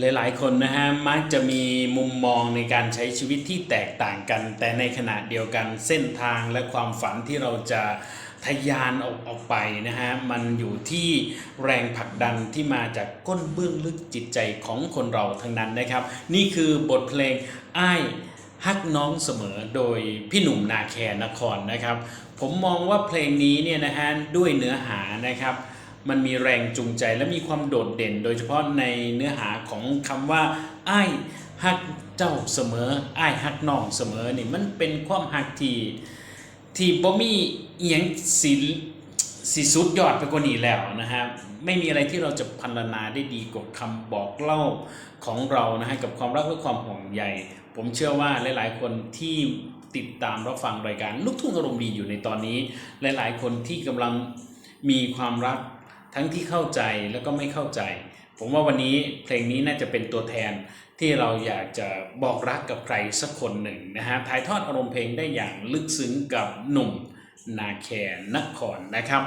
หลายๆ คนนะฮะมักจะมีมุมมองในการใช้ชีวิตที่แตกต่างกัน แต่ในขณะเดียวกันเส้นทางและความฝันที่เราจะทะยานออกออกไปนะฮะมันอยู่ที่แรงผลักดันที่มาจากก้นเบื้องลึกจิตใจของคนเราทั้งนั้นนะครับ นี่คือบทเพลงอ้ายฮักน้องเสมอโดยพี่หนุ่มนาแคนครนะครับ ผมมองว่าเพลงนี้เนี่ยนะฮะด้วยเนื้อหานะครับ มันมีแรงจูงใจและมีความโดดเด่น โดยเฉพาะในเนื้อหาของคำว่าอ้ายฮักเจ้าเสมออ้ายฮักน้องเสมอนี่มันเป็นความฮักที่ที่บ่มีเอียงสิสิสุดยอดไปกว่านี้แล้วนะฮะไม่มีอะไรที่เราจะพันนาได้ดีกว่าคำบอกเล่าของเรานะฮะกับความรักและความห่วงใยผมเชื่อว่าหลาย ๆ คนที่ติดตามรับฟังรายการลูกทุ่งอารมณ์ดีอยู่ในตอนนี้ หลาย ๆ คนที่กำลังมีความรัก ทั้งที่เข้าใจแล้วก็ไม่เข้าใจ ผมว่าวันนี้เพลงนี้น่าจะเป็นตัวแทนที่เราอยากจะบอกรักกับใครสักคนหนึ่งนะฮะถ่ายทอดอารมณ์เพลงได้อย่างลึกซึ้งกับหนุ่มนาแคนนครนะครับ